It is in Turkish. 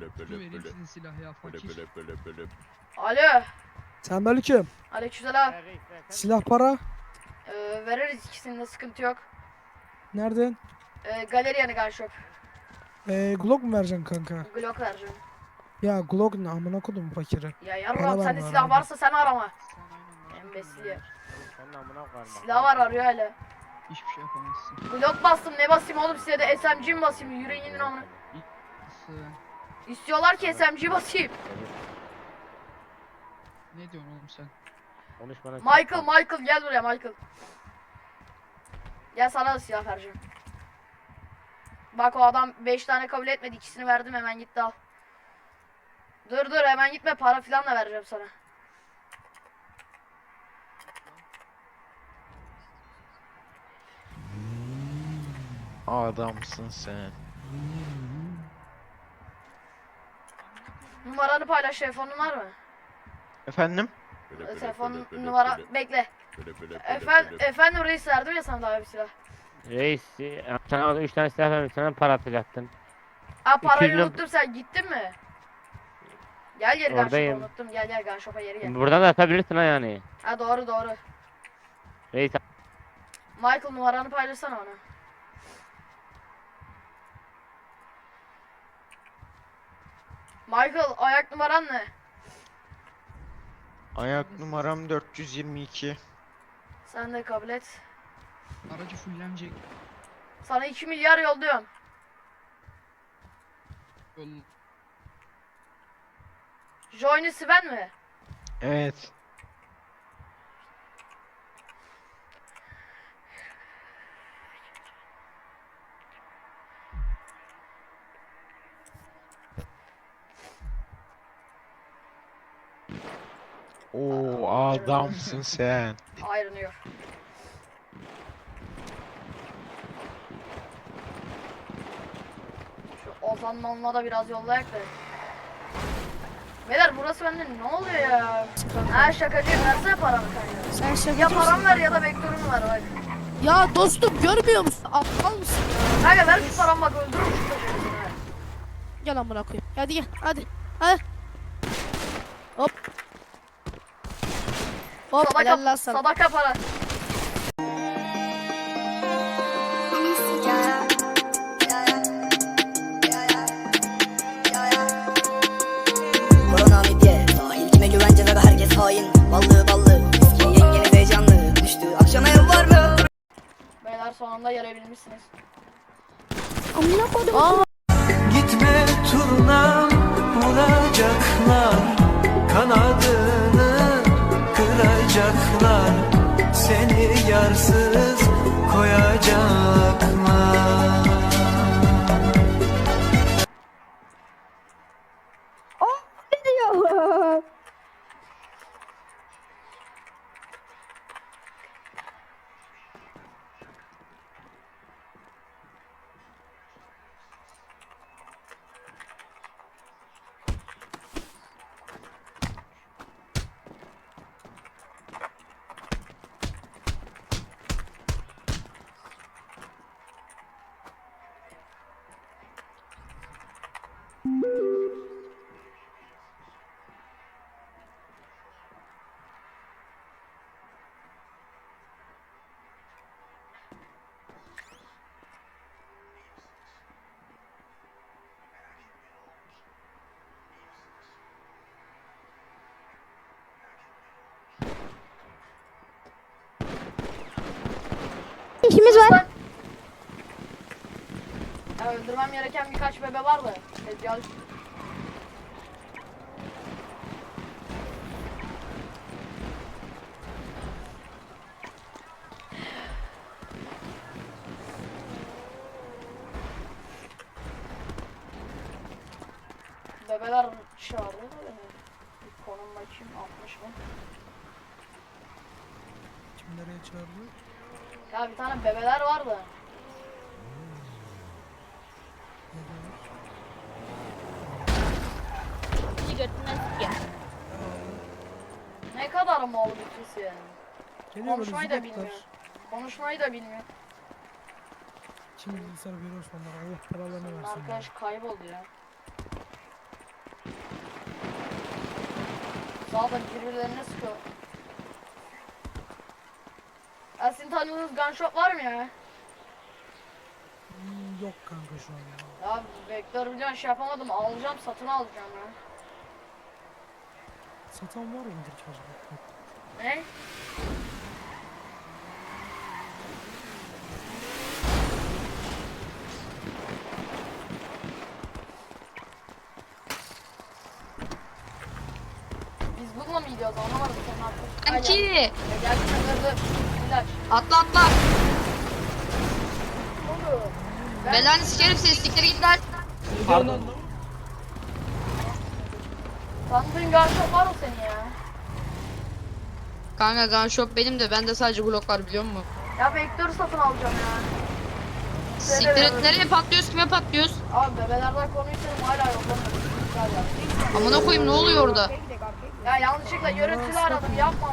Dur vereyim sizin silah ya fakir. Alo. Selamünaleyküm. Aleykümselam. Silah para. Ee, veririz ikisinde sıkıntı yok. Nereden? Ee, galeri yanı gun shop. Ee, Glock mu vereceksin kanka? Glock vereceğim. Ya Glock ne amına kodum fakiri. Ya yarram sende silah var. varsa sen arama. Embesil ya. Silah var arıyor hala. Hiçbir şey yapamazsın. Glock bastım ne basayım oğlum size de SMG mi basayım yüreğinin amına. İstiyorlar ki SMG basayım. Ne diyorsun oğlum sen? Konuş bana. Michael Michael gel buraya Michael. Gel sana da silah vereceğim. Bak o adam 5 tane kabul etmedi ikisini verdim hemen gitti al. Dur dur hemen gitme para filan da vereceğim sana. Adamsın sen. Numaranı paylaş telefonun var mı? Efendim? Telefon numara bekle. Efendim efendim reis verdim ya sana daha bir silah. Reis e, sana orada 3 tane silah vermiş sana para atacaktın. Ha parayı 200 lira- unuttum sen gittin mi? Gel geri gun shop'a Oradayım. unuttum gel gel gun shop'a geri gel. Buradan da atabilirsin ha yani. Ha doğru doğru. Reis Michael numaranı paylaşsana bana. Michael ayak numaran ne? Ayak numaram 422. Sen de kabul et. Aracı fullenecek. Sana 2 milyar yolluyorum. Yol... Johnny Sven mi? Evet. Oo adamsın sen. Ayrılıyor. Şu Ozan Manla da biraz yollayak da. Beyler burası bende ne oluyor ya? Ha şakacıyım versene paramı kanka. Sen şaka Ya param ver ya da vektörüm ver bak. Ya dostum görmüyor musun? Aptal mısın? Kanka ver şu paramı bak öldürürüm şu çocuğu. Gel amına koyayım. Hadi gel. Hadi. Hadi. Hop. Hop helal lan Sadaka, sana. sadaka para. Korona midye Sahil kime güvence ve herkes hain Ballı ballı Eski yengeniz heyecanlı Düştü akşam ev var mı? Beyler sonunda gelebilmişsiniz. Aa, Gitme turna vuracaklar Kanadını Seni yarsız İkimiz var. Ya öldürmem gereken birkaç bebe var da. Tezgah üstü. Bebeler çağırdı da beni. Bir konum bakayım 60 mı? Kim nereye çağırdı? Ya bir tane bebeler vardı. Bir götünden sike. Ne kadar mal bütçesi yani. Konuşmayı da bilmiyor. Konuşmayı da bilmiyor. Kim bilgisayar veriyor onlara Allah paralarını versin. Arkadaş kayboldu ya. Sağda birbirlerine sıkıyor. Ya sizin tanıdığınız gun shop var mı ya? Hmm, yok kanka şu an ya. Ya vektör biliyorsun şey yapamadım alacağım satın alacağım ya. Satan var mıdır ki acaba? Ne? Biz bununla mı gidiyoruz anlamadım aklın. Ay, Kanki gel- dur dur. İlaç. Atla atla. Belanı sikerim seni siktir git lan. Tanıdığın gun shop var mı senin ya? Kanka gun shop benim de bende sadece Glock var biliyor musun? Ya vektörü satın alacağım ya. Siktir et nereye patlıyoruz kime patlıyoruz? Abi bebelerden konuyu senin hala yollamıyorum. Güzel ya. Amına koyayım ne oluyor orada? Ya yanlışlıkla görüntülü aradım yapma.